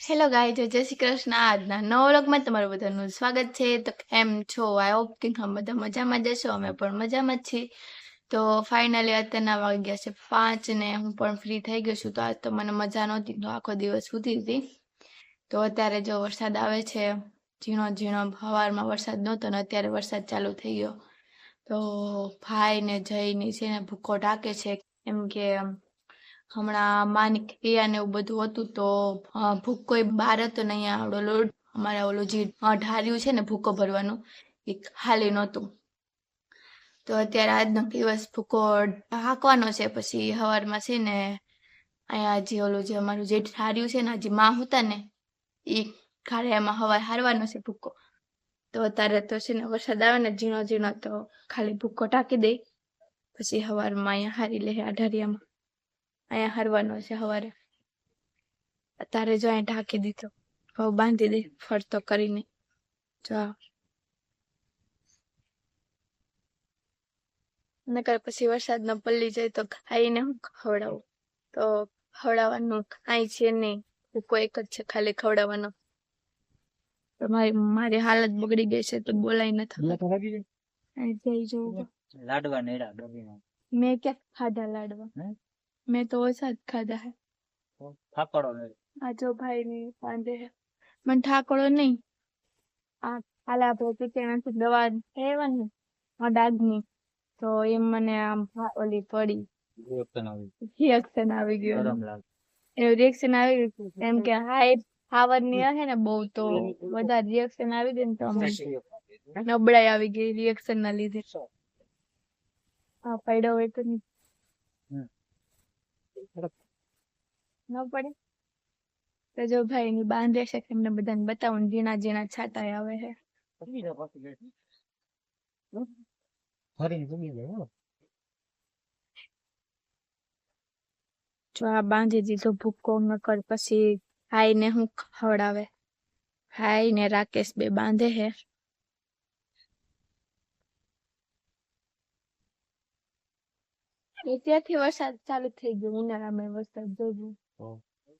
Hello ગાય જય શ્રી કૃષ્ણ. આજના નવો વ્લોગમાં તમારું બધાનું સ્વાગત છે. તો કેમ છો? આઈ હોપ કે તમે બધા મજામાં જશો અમે પણ મજામાં જ છીએ. તો ફાઇનલી અત્યારના વાગ્યા છે પાંચ ને હું પણ ફ્રી થઈ ગયો છું. તો આજ તો મને મજા નહોતી. તો આખો દિવસ સૂતી હતી. તો અત્યારે જો વરસાદ આવે છે, ઝીણો ઝીણો હવારમાં વરસાદ નહોતો ને અત્યારે વરસાદ ચાલુ થઈ ગયો. તો ભાઈ ને જઈને છે ને ભૂકો ઢાકે છે. એમ કે હમણાં માની ક્રિયા ને એવું બધું હતું તો અ, ભૂકો એ બહાર હતો ને અહીંયા આવડો લોડ. અમારે ઓલું જે ઢાર્યું છે ને ભૂકો ભરવાનું એ ખાલી નહોતું. તો અત્યારે આજનો દિવસ ભૂકો હાંકવાનો છે પછી સવારમાં છે ને અહીંયા જે ઓલું જે અમારું જે ઢાર્યું છે ને હજી માં હતા ને એ ખાડે એમાં હવા હારવાનો છે ભૂકો. તો અત્યારે તો છે ને વરસાદ આવે ને ઝીણો ઝીણો તો ખાલી ભૂકો ટાંકી દે પછી સવારમાં અહીંયા હારી લે આ ઢારિયામાં અહીંયા હરવાનો છે સવારે. અત્યારે જો અહીંયા ઢાંકી દીધો. હવે બાંધી દે ફરતો કરીને. જો નકર પછી વરસાદ ન પલ્લી જાય તો ખાઈને હું ખવડાવું. તો ખવડાવવાનું કાંઈ છે નહીં. ભૂકો એક જ છે ખાલી ખવડાવવાનો. મારી મારી હાલત બગડી ગઈ છે તો બોલાય નથી લાડવા નેડા મેં ક્યાં ખાધા લાડવા? મેં તો ઓછા જ ખાધા હે થાપડો ને આ જો ભાઈ ની બાંધે મને ઠાકોરો નહીં આ કાલે આપણે પીતેણાથી દવા લેવાની આ ડાઘની તો એ મને આમ ઓલી પડી રિએક્શન આવી ગયું એનું રિએક્શન આવી ગયું એમ કે હાઈ પાવરની હે ને બહુ તો વધારે રિએક્શન આવી ગયું ને તો અમે નબળાઈ આવી ગઈ રિએક્શન ના લીધે હા પડ્યો હોય તો નહીં. ન પડે? તો જો ભાઈ ની બાંધે છે એમને બધાને બતાવું ઝીણા ઝીણા છાતા આવે છે. જો આ બાંધી દીધો ભૂકો નકર પછી હાઈ ને હું ખવડાવે. હાઈ ને રાકેશ બે બાંધે હે ત્યાંથી વરસાદ ચાલુ થઈ ગયો ઉનાળામાં વરસાદ જોયું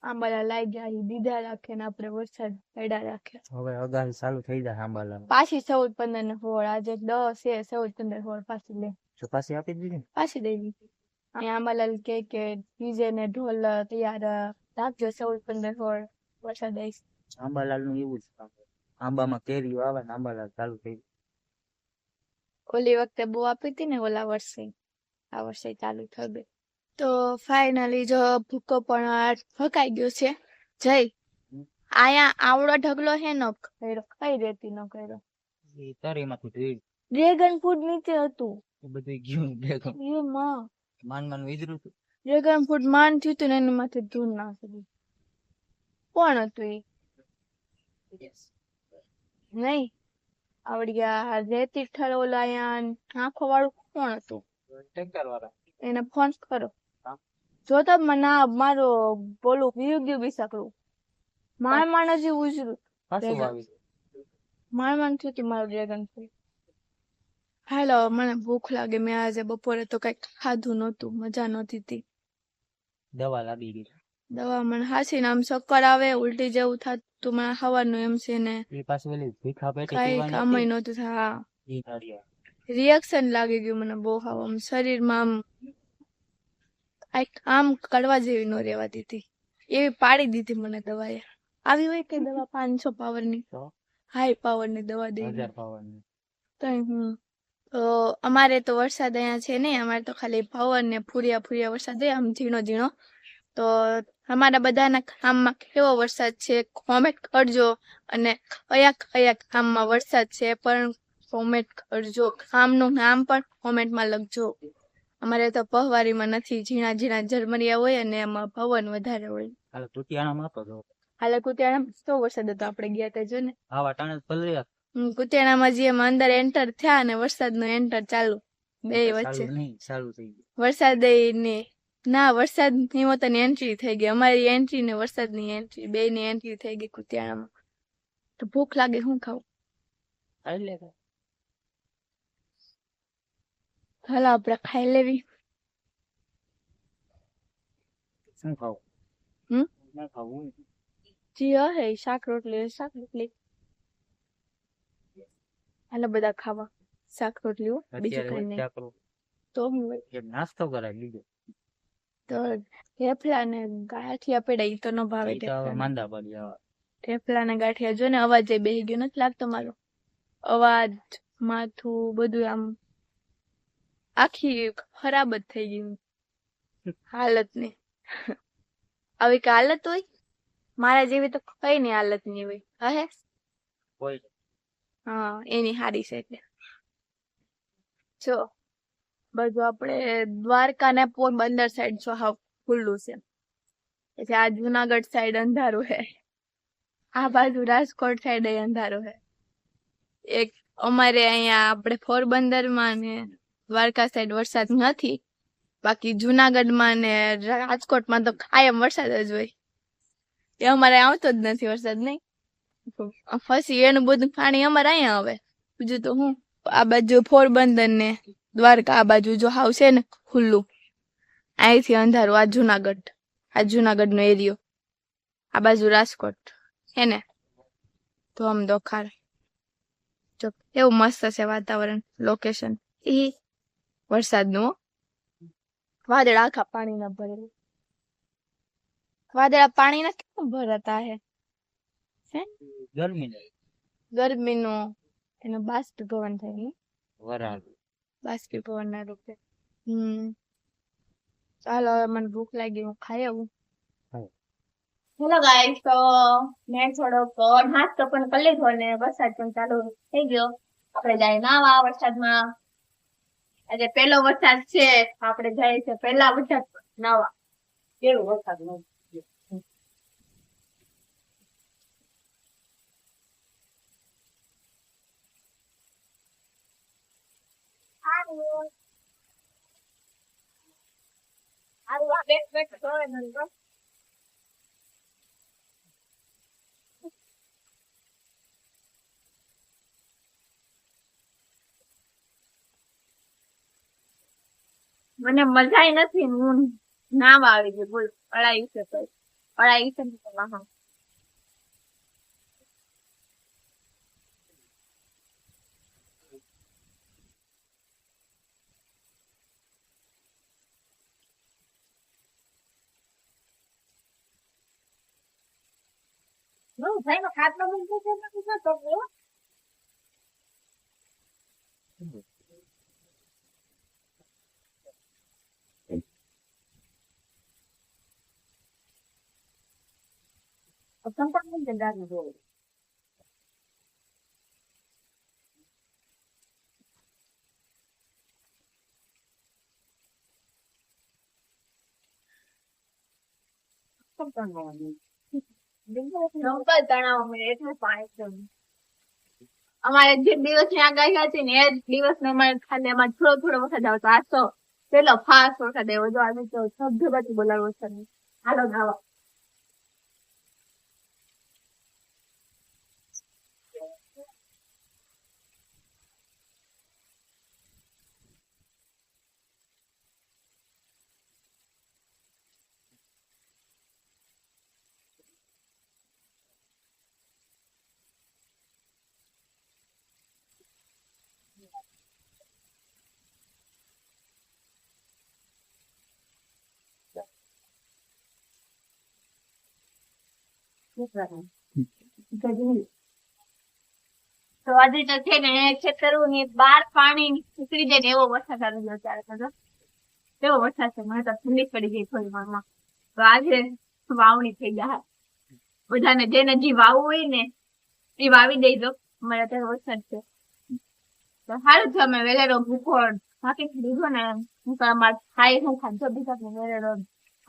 આંબાલા લાગ્યા દીધા રાખે ને આપણે વરસાદ પડ્યા રાખે. હવે અગાન ચાલુ થઈ જાય આંબાલા પાછી ચૌદ પંદર ને હોળ આજે દસ છે ચૌદ પંદર હોળ પાછી લે. પાછી આપી દીધી પાછી દઈ દીધી. આંબાલાલ કે કે ડીજે ને ઢોલ તૈયાર રાખજો ચૌદ પંદર હોળ વરસાદ આવીશ આંબાલાલનું એવું જ આંબામાં કેરી વાવે ને આંબાલાલ ચાલુ થઈ. ઓલી વખતે બહુ આપી હતી ને ઓલા વર્ષે. આ વર્ષે ચાલુ થશે. તો ફાઇનલી જો ભૂકો પણ ફકાઈ ગયો છે. જય. આયા આવડો ઢગલો હે નો કર્યો? કઈ રેતી નો કર્યો? એ તરીમાંથી ધોઈ ડ્રેગન ફૂડ નીચે હતું. એ બધું ગયું ડ્રેગન એ માં. માન માન વિદરું હતું. ડ્રેગન ફૂડ માન થયું હતું ને એની માથે ધૂળ નાખી કોણ હતું એ? નહીં. આવડી આ રેતી ઠરોલાયા આંખો વાળું કોણ હતું? વાળા એને ફોન કરો. જો તો મને મારો બોલું બીજું ગયું બી શકરું માર માણ હજી ઉજરું. માર માણ થયું મારો ડ્રેગન ફ્રૂટ હાલો મને ભૂખ લાગે. મેં આજે બપોરે તો કંઈક ખાધું નહોતું મજા નહોતી તી. દવા લાગી ગઈ દવા મને હાસી નામ ચક્કર આવે ઉલટી જેવું થતું મને ખાવાનું એમ છે ને. એ પાછી ઓલી ભીખા પેટી કઈ કામ કામય હતી, નહોતું થા. રિએક્શન લાગી ગયું મને બહુ હાવ આમ શરીરમાં આમ આમ કડવા જેવી નો રહેવા દીધી. એવી પાડી દીધી મને દવાએ. આવી હોય કે દવા? પાંચસો પાવરની તો? હાઈ પાવરની દવા દે તો હું તો અમારે તો વરસાદ અહીંયા છે નહીં અમારે તો ખાલી પાવર ને ફૂરિયા ફૂરિયા વરસાદ હોય આમ ઝીણો ઝીણો. તો અમારા બધાના ગામમાં કેવો વરસાદ છે? કોમેન્ટ કરજો. અને કયા કયા ગામમાં વરસાદ છે પણ કોમેન્ટ કરજો. ગામનું નામ પણ કોમેન્ટમાં લખજો. અમારે તો પહવારીમાં નથી. ઝીણા ઝીણા ઝરમરિયા હોય અને એમાં પવન વધારે હોય. હાલ કુતિયાણામાં આપો તો. હાલે કુતિયાણામાં તો વરસાદ હતો. આપણે ગયા ત્યાં જો ને. હા વાટાણે જ કુતિયાણામાં જે એમાં અંદર એન્ટર થયા અને વરસાદનો એન્ટર ચાલુ. બે વચ્ચે. ચાલુ થઈ ગયું. વરસાદ ને ના વરસાદની પોતાની એન્ટ્રી થઈ ગઈ. અમારી એન્ટ્રી ને વરસાદની એન્ટ્રી બે ની એન્ટ્રી થઈ ગઈ કુતિયાણામાં. તો ભૂખ લાગે શું ખાવું લે કાંઈ. હાલો આપણે ખાઈ લેવી શું ખાવું હમ? ના ખાવું જી હે શાક રોટલી શાક રોટલી હાલો બધા ખાવા શાક રોટલી બીજું કઈ નહીં તો હું નાસ્તો કરાવી લીધો તો થેપલા ને ગાંઠિયા પડ્યા ઈ તો નો ભાવે. માંદા પડી હવે થેપલા ને ગાંઠિયા જો ને અવાજ બેહી ગયો નથી લાગતો મારો અવાજ માથું બધું આમ આખી ખરાબ જ થઈ ગયું હાલતની આવી કે હાલત હોય? મારા જેવી તો કઈ ની હાલતની હોય. હે હા? એની હારી છે એટલે. જો બધું આપણે દ્વારકા ને પોરબંદર સાઈડ જો હા ખુલ્લું છે. એટલે આ જુનાગઢ સાઈડ અંધારું હે. આ બાજુ રાજકોટ સાઈડ અંધારું હે. એક અમારે અહીંયા આપણે પોરબંદરમાં ને દ્વારકા સાઈડ વરસાદ નથી. બાકી જુનાગઢમાં ને રાજકોટમાં તો કાયમ વરસાદ જ હોય. એ અમારે આવતો જ નથી વરસાદ નહીં. પછી એનું બધું પાણી અમારે અહીંયા આવે. બીજું તો હું આ બાજુ પોરબંદર ને દ્વારકા આ બાજુ જો છે ને ખુલ્લું. અહીંથી અંધારું આ જુનાગઢ. આ જુનાગઢ નો એરિયો. આ બાજુ રાજકોટ. હે ને? તો આમ દોખાર જો, એવું મસ્ત છે વાતાવરણ લોકેશન ઈ વરસાદનું વાદળ આખા પાણીના ભરેલું. વાદળા પાણીના કેમ ભરાતા હે? ગરમી ગરમીનું એનું બાષ્પીભવન થયેલું વરાળ. બાષ્પીભવન ના રૂપે. હમ. ચાલો હવે મને ભૂખ લાગી હું ખાઈ આવું. હા. હેલો ગાઈસ તો મેં થોડોક નાસ્તો પણ કરી લીધો ને વરસાદ પણ ચાલુ થઈ ગયો. આપણે જાય નાવા વરસાદમાં. આજે પેલો વરસાદ છે આપણે જાય છે પેલા વરસાદ નવા. કેવું વરસાદ નહીં મને મજા નથી હું નાવા આવી ગઈ બોલ અડાઈ છે તો અડાઈ છે ને તો વાહ. બહુ ભાઈનો ખાટલો મૂકી છે ને તો શું કરું? તો સંપર્ક મૂકી દે દાદી જોડે. નંબર તણાવ મેં એટલું પાણી છે અમારે જે દિવસની આગાહી હતી ને એ જ દિવસ નો અમારે ખાલી એમાં થોડો થોડો વરસાદ આવતો આજ તો પેલો ફાસ્ટ વરસાદ આવ્યો જો આજે તો ધબધબાટી બોલાવો વરસાદ હાલો નાવા તો ને બધાને જેને જે વાવવું હોય ને એ વાવી દેજો. મારે અત્યારે વરસાદ છે. તો સારું છે અમે વેલેરો ભૂખો હાકી લીધો ને. હું તો અમારે ખાઈ, હું ખાધો બીજા વેલેરો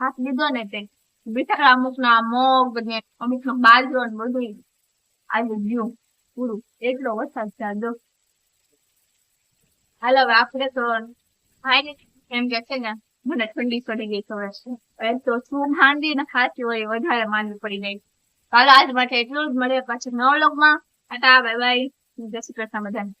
હાથ લીધો ને તે. બીજા અમુક ના મગ ને અમુક નો બાજરો ને બધું આવી ગયું પૂરું. એટલો વરસાદ આ હાલો હવે આપણે તો એમ કે છે ને, મને ઠંડી પડી ગઈ ખબર છે એમ તો શું ઠંડી ને ખાતી હોય વધારે માંદવી પડી ગઈ કાલે આજ માટે એટલું જ મળે. પાછું નવ લોકમાં ટાટા બાય બાય જય શ્રી કૃષ્ણ બધાને.